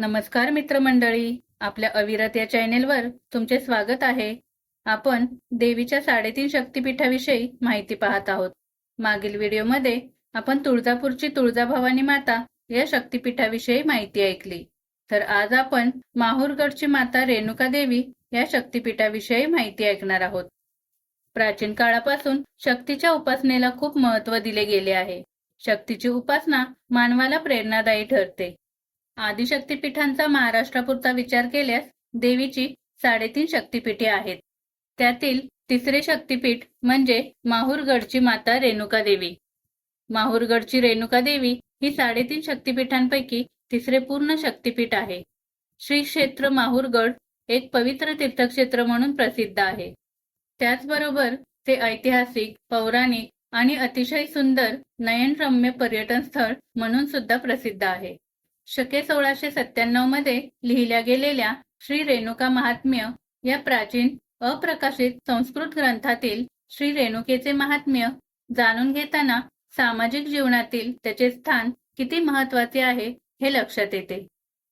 नमस्कार मित्रमंडळी आपल्या अविरत या चॅनेलवर तुमचे स्वागत आहे. आपण देवीच्या साडेतीन शक्तीपीठाविषयी माहिती पाहत आहोत. मागील व्हिडिओमध्ये आपण तुळजापूरची तुळजाभवानी माता या शक्तिपीठाविषयी माहिती ऐकली. तर आज आपण माहूरगडची माता रेणुका देवी या शक्तिपीठाविषयी माहिती ऐकणार आहोत. प्राचीन काळापासून शक्तीच्या उपासनेला खूप महत्त्व दिले गेले आहे. शक्तीची उपासना मानवाला प्रेरणादायी ठरते. आदिशक्तीपीठांचा महाराष्ट्रापुरता विचार केल्यास देवीची साडेतीन शक्तिपीठे आहेत. त्यातील तिसरे शक्तिपीठ म्हणजे माहूरगडची माता रेणुका देवी. माहूरगडची रेणुका देवी ही साडेतीन शक्तिपीठांपैकी तिसरे पूर्ण शक्तिपीठ आहे. श्री क्षेत्र माहूरगड एक पवित्र तीर्थक्षेत्र म्हणून प्रसिद्ध आहे. त्याचबरोबर ते ऐतिहासिक पौराणिक आणि अतिशय सुंदर नयनरम्य पर्यटन स्थळ म्हणून सुद्धा प्रसिद्ध आहे. शके सोळाशे सत्त्याण्णवमध्ये लिहिल्या गेलेल्या श्री रेणुका महात्म्य या प्राचीन अप्रकाशित संस्कृत ग्रंथातील श्री रेणुकेचे महात्म्य जाणून घेताना सामाजिक जीवनातील त्याचे स्थान किती महत्त्वाचे आहे हे लक्षात येते.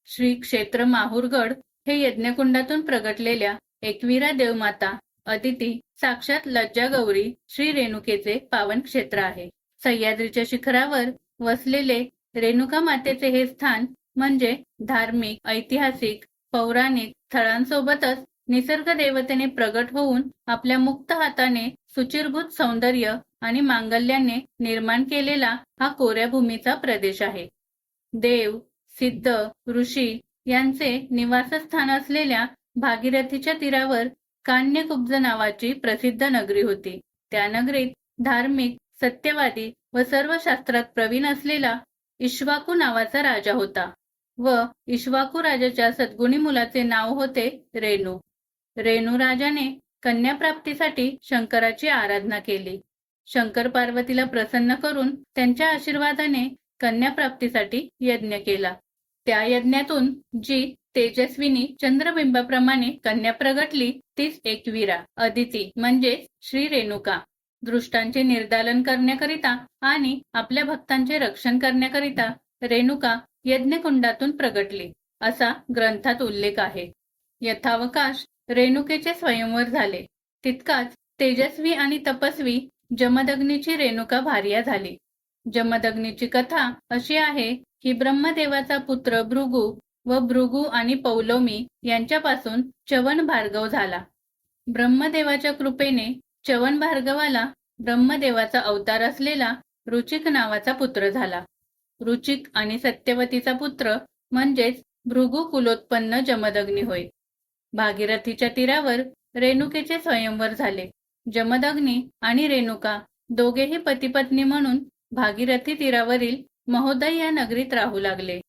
श्री क्षेत्र माहूरगड हे यज्ञकुंडातून प्रगटलेल्या एकविरा देवमाता अदिती साक्षात लज्जा गौरी श्री रेणुकेचे पावन क्षेत्र आहे. सह्याद्रीच्या शिखरावर वसलेले रेणुका मातेचे हे स्थान म्हणजे धार्मिक ऐतिहासिक पौराणिक स्थळांसोबतच निसर्ग देवतेने प्रगट होऊन आपल्या मुक्त हाताने सुचिरभूत सौंदर्य आणि मांगल्याने निर्माण केलेला हा कोऱ्या भूमीचा प्रदेश आहे. देव सिद्ध ऋषी यांचे निवासस्थान असलेल्या भागीरथीच्या तीरावर कान्यकुब्ज नावाची प्रसिद्ध नगरी होती. त्या नगरीत धार्मिक सत्यवादी व सर्व शास्त्रात प्रवीण असलेला इश्वाकू नावाचा राजा होता व इश्वाकू राजाच्या सद्गुणी मुलाचे नाव होते रेणू. रेणू राजाने कन्याप्राप्तीसाठी शंकराची आराधना केली. शंकर पार्वतीला प्रसन्न करून त्यांच्या आशीर्वादाने कन्याप्राप्तीसाठी यज्ञ केला. त्या यज्ञातून जी तेजस्विनी चंद्रबिंबाप्रमाणे कन्या प्रगटली तीच एकवीरा अदिती म्हणजे श्री रेणुका. दृष्टांचे निर्दालन करण्याकरिता आणि आपल्या भक्तांचे रक्षण करण्याकरिता रेणुका यज्ञकुंडातून प्रगटली असा ग्रंथात उल्लेख आहे. यथावकाश रेणुकेचे स्वयंवर झाले. तितकाच तेजस्वी आणि तपस्वी जमदग्नीची रेणुका भार्या झाली. जमदग्नीची कथा अशी आहे की ब्रह्मदेवाचा पुत्र भृगू व भृगू आणि पौलोमी यांच्यापासून चवन भार्गव झाला. ब्रह्मदेवाच्या कृपेने चवन भार्गवाला ब्रह्मदेवाचा अवतार असलेला रुचिक नावाचा पुत्र झाला. रुचिक आणि सत्यवतीचा पुत्र म्हणजेच भृगु कुलोत्पन्न जमदग्नी होय. भागीरथीच्या तीरावर रेणुकेचे स्वयंवर झाले. जमदग्नी आणि रेणुका दोघेही पतीपत्नी म्हणून भागीरथी तीरावरील महोदय या नगरीत राहू लागले.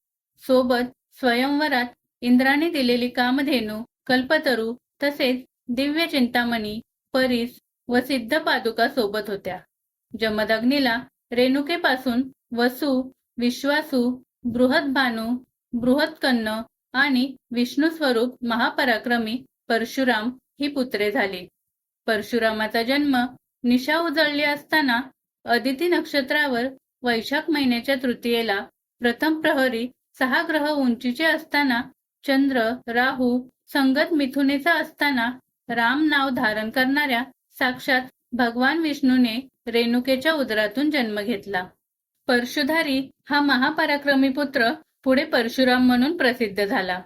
सोबत स्वयंवरात इंद्राने दिलेली कामधेनू कल्पतरू तसेच दिव्य चिंतामणी परीस व सिद्ध पादुका सोबत होत्या. जमदग्नीला रेणुकेपासून वसु विश्वासू बृहदभानू बृहत्कन्न आणि विष्णू स्वरूप महापराक्रमी परशुराम ही पुत्रे झाली. परशुरामाचा जन्म निशा उजळली असताना अदिती नक्षत्रावर वैशाख महिन्याच्या तृतीयेला प्रथम प्रहरी सहा ग्रह उंचीचे असताना चंद्र राहू संगत मिथुनेचा असताना राम नाव धारण करणाऱ्या साक्षात भगवान विष्णूने रेणुकेच्या उदरातून जन्म घेतला. परशुधारी हा महापराक्रमी पुत्र पुढे परशुराम म्हणून प्रसिद्ध झाला.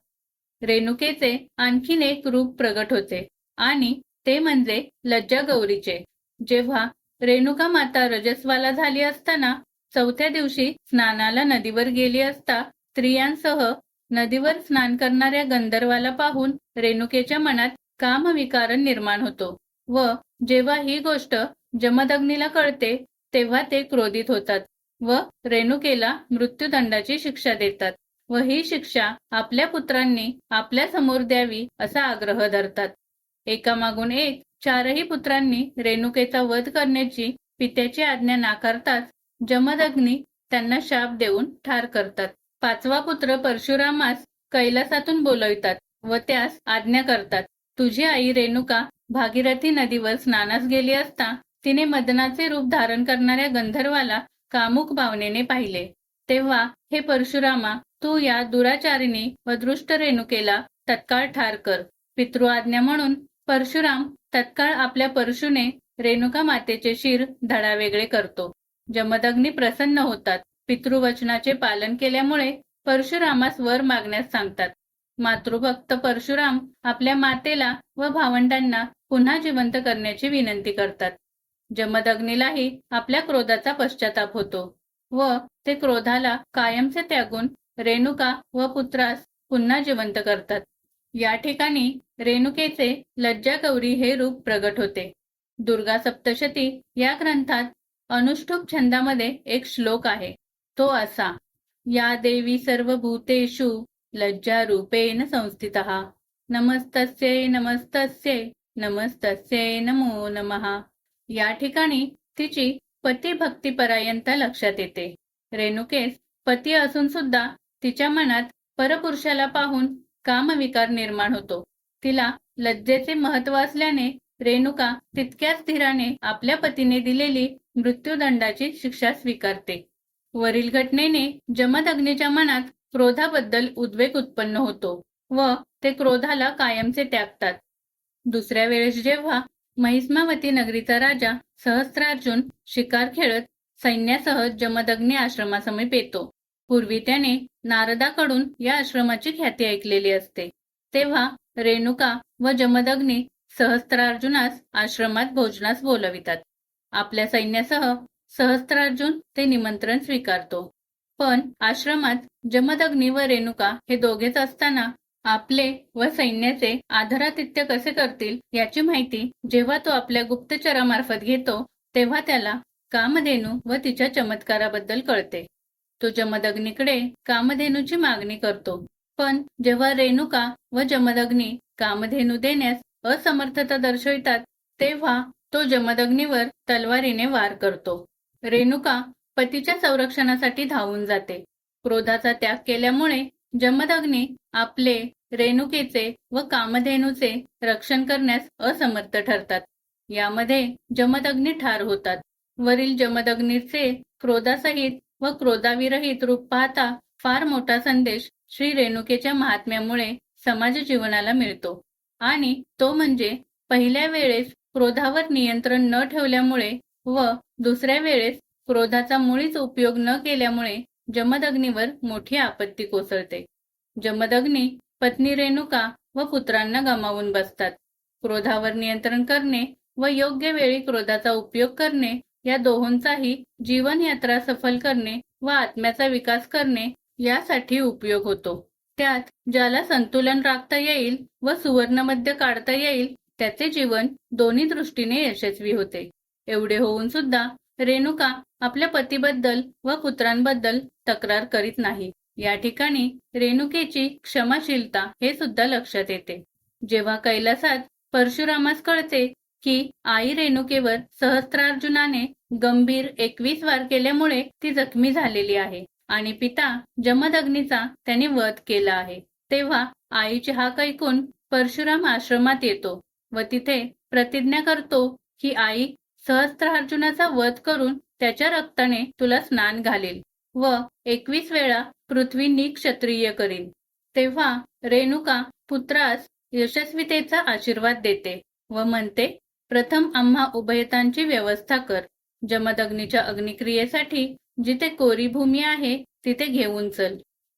रेणुकेचे आणखीन एक रूप प्रगट होते आणि ते म्हणजे लज्जा गौरीचे. जेव्हा रेणुका माता रजस्वाला झाली असताना चौथ्या दिवशी स्नानाला नदीवर गेली असता स्त्रियांसह नदीवर स्नान करणाऱ्या गंधर्वाला पाहून रेणुकेच्या मनात कामविकारण निर्माण होतो. व जेव्हा ही गोष्ट जमदग्नीला कळते तेव्हा ते क्रोधित होतात व रेणुकेला मृत्यूदंडाची शिक्षा देतात व ही शिक्षा आपल्या पुत्रांनी आपल्यासमोर द्यावी असा आग्रह धरतात. एकामागून एक चारही पुत्रांनी रेणुकेचा वध करण्याची पित्याची आज्ञा नाकारताच जमदग्नी त्यांना शाप देऊन ठार करतात. पाचवा पुत्र परशुरामास कैलासातून बोलवितात व त्यास आज्ञा करतात तुझी आई रेणुका भागीरथी नदीवर स्नानास गेली असता तिने मदनाचे रूप धारण करणाऱ्या गंधर्वाला कामुक भावनेने पाहिले. तेव्हा हे परशुरामा तू या दुराचारिणी व दृष्ट रेणुकेला तत्काळ ठार कर. पितृ आज्ञा म्हणून परशुराम तत्काळ आपल्या परशुने रेणुका मातेचे शिर धडा वेगळे करतो. जमदग्नी प्रसन्न होतात. पितृवचनाचे पालन केल्यामुळे परशुरामास वर मागण्यास सांगतात. मातृभक्त परशुराम आपल्या मातेला व भावंडांना पुन्हा जिवंत करण्याची विनंती करतात. जमदग्नीलाही आपल्या क्रोधाचा पश्चाताप होतो व ते क्रोधाला कायमचे त्यागून रेणुका व पुत्रास पुन्हा जिवंत करतात. या ठिकाणी रेणुकेचे लज्जा गौरी हे रूप प्रगट होते. दुर्गा सप्तशती या ग्रंथात अनुष्ठुप छंदामध्ये एक श्लोक आहे. तो असा या देवी सर्व भूतेषु लज्जा रूपेण संस्थित नमस्तस्ये नमस्तस्ये नमस्तस्ये नमो नमः. या ठिकाणी तिची पती भक्तीपरायणता लक्षात येते. रेणुकेस पती असून सुद्धा तिच्या मनात परपुरुषाला पाहून कामविकार निर्माण होतो. तिला लज्जेचे महत्त्व असल्याने रेणुका तितक्याच धीराने आपल्या पतीने दिलेली मृत्यूदंडाची शिक्षा स्वीकारते. वरील घटनेने जमदग्नीच्या मनात क्रोधाबद्दल उद्वेग उत्पन्न होतो व ते क्रोधाला कायमचे त्यागतात. दुसऱ्या वेळेस जेव्हा महिस्मावती नगरीचा राजा सहस्त्रार्जुन शिकार खेळत सैन्यासह जमदग्नी आश्रमासमीप येतो पूर्वी त्याने नारदाकडून या आश्रमाची ख्याती ऐकलेली असते. तेव्हा रेणुका व जमदग्नी सहस्त्रार्जुनास आश्रमात भोजनास बोलवितात. आपल्या सैन्यासह सहस्त्रार्जुन ते निमंत्रण स्वीकारतो. पण आश्रमात जमदग्नी व रेणुका हे दोघेच असताना आपले व सैन्याचे आदरातिथ्य कसे करतील याची माहिती जेव्हा तो आपल्या गुप्तचरामार्फत घेतो तेव्हा त्याला कामधेनू व तिच्या चमत्काराबद्दल कळते. तो जमदग्नीकडे कामधेनूची मागणी करतो. पण जेव्हा रेणुका व जमदग्नी कामधेनू देण्यास असमर्थता दर्शवितात तेव्हा तो जमदग्नीवर तलवारीने वार करतो. रेणुका पतीच्या संरक्षणासाठी धावून जाते. क्रोधाचा त्याग केल्यामुळे जमदग्नी आपले रेणुकेचे व कामधेनूचे रक्षण करण्यास असमर्थ ठरतात. यामध्ये जमदग्नी ठार होतात. वरील जमदग्नीचे क्रोधासहित व क्रोधाविरहित रूप पाहता फार मोठा संदेश श्री रेणुकेच्या महात्म्यामुळे समाज जीवनाला मिळतो. आणि तो म्हणजे पहिल्या वेळेस क्रोधावर नियंत्रण न ठेवल्यामुळे व दुसऱ्या वेळेस क्रोधाचा मुळीच उपयोग न केल्यामुळे जमदग्नीवर मोठी आपत्ती कोसळते. जमदग्नी पत्नी रेणुका व पुत्रांना गमावून बसतात. क्रोधावर नियंत्रण करणे व योग्य वेळी क्रोधाचा उपयोग करणे या दोहोंचाही जीवनयात्रा सफल करणे व आत्म्याचा विकास करणे यासाठी उपयोग होतो. त्यात ज्याला संतुलन राखता येईल व सुवर्णमध्य काढता येईल त्याचे जीवन दोन्ही दृष्टीने यशस्वी होते. एवढे होऊन सुद्धा रेणुका आपल्या पतीबद्दल व पुत्रांबद्दल तक्रार करीत नाही. या ठिकाणी रेणुकेची क्षमाशीलता हे सुद्धा लक्षात येते. जेव्हा कैलासात परशुरामास कळते की आई रेणुकेवर सहस्त्रार्जुनाने गंभीर एकवीस वार केल्यामुळे ती जखमी झालेली आहे आणि पिता जमदग्नीचा त्याने वध केला आहे. तेव्हा आईची हाक ऐकून परशुराम आश्रमात येतो व तिथे प्रतिज्ञा करतो की आई सहस्त्रार्जुनाचा वध करून त्याच्या रक्ताने तुला स्नान घालेल व एकवीस वेळा पृथ्वी निक्षत्रिय करील. तेव्हा रेणुका पुत्रास यशस्वीतेचा आशीर्वाद देते व म्हणते प्रथम आम्हा उभयतांची व्यवस्था कर. जमदग्नीच्या अग्निक्रियेसाठी जिथे कोरी भूमी आहे तिथे घेऊन चल.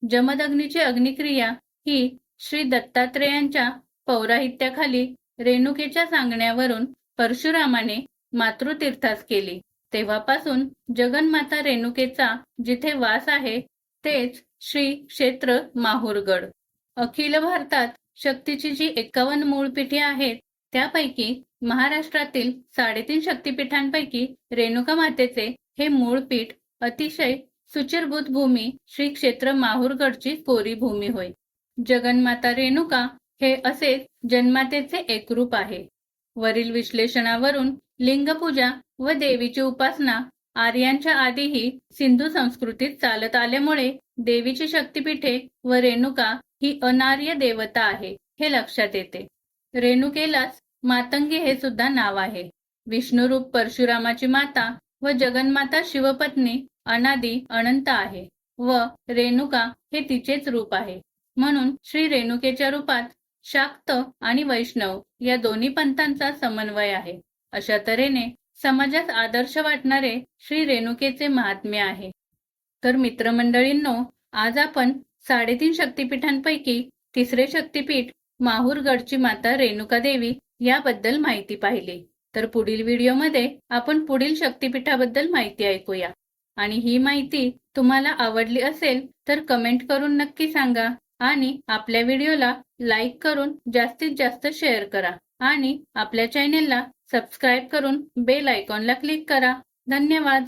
जमदग्नीची अग्निक्रिया ही श्री दत्तात्रेयांच्या पौराहित्याखाली रेणुकेच्या सांगण्यावरून परशुरामाने मातृतीर्थास केली. तेव्हापासून जगन्माता रेणुकेचा जिथे वास आहे तेच श्री क्षेत्र माहूरगड. अखिल भारतात शक्तीची जी एकावन्न मूळपीठे आहेत त्यापैकी महाराष्ट्रातील साडेतीन शक्तीपीठांपैकी रेणुका मातेचे हे मूळपीठ अतिशय सुचिरभूत भूमी श्री क्षेत्र माहूरगडची कोरी भूमी होय. जगन्माता रेणुका हे असे जन्मातेचे एक रूप आहे. वरील विश्लेषणावरून लिंगपूजा व देवीची उपासना आर्यांच्या आधीही सिंधू संस्कृतीत चालत आल्यामुळे देवीची शक्तिपीठे व रेणुका ही अनार्य देवता आहे हे लक्षात येते. रेणुकेलाच मातंगी हे सुद्धा नाव आहे. विष्णुरूप परशुरामाची माता व जगन्माता शिवपत्नी अनादी अनंत आहे व रेणुका हे तिचेच रूप आहे. म्हणून श्री रेणुकेच्या रूपात शाक्त आणि वैष्णव या दोन्ही पंथांचा समन्वय आहे. अशा तऱ्हेने समाजात आदर्श वाटणारे श्री रेणुकेचे महात्म्य आहे. तर मित्रमंडळींनो आज आपण साडेतीन शक्तीपीठांपैकी तिसरे शक्तिपीठ माहूरगडची माता रेणुका देवी याबद्दल माहिती पाहिली. तर पुढील व्हिडिओमध्ये आपण पुढील शक्तीपीठाबद्दल माहिती ऐकूया. आणि ही माहिती तुम्हाला आवडली असेल तर कमेंट करून नक्की सांगा. आणि आपल्या व्हिडिओला लाईक करून जास्तीत जास्त शेअर करा. आणि आपल्या चॅनेलला सबस्क्राईब करून बेल आयकॉनला क्लिक करा. धन्यवाद.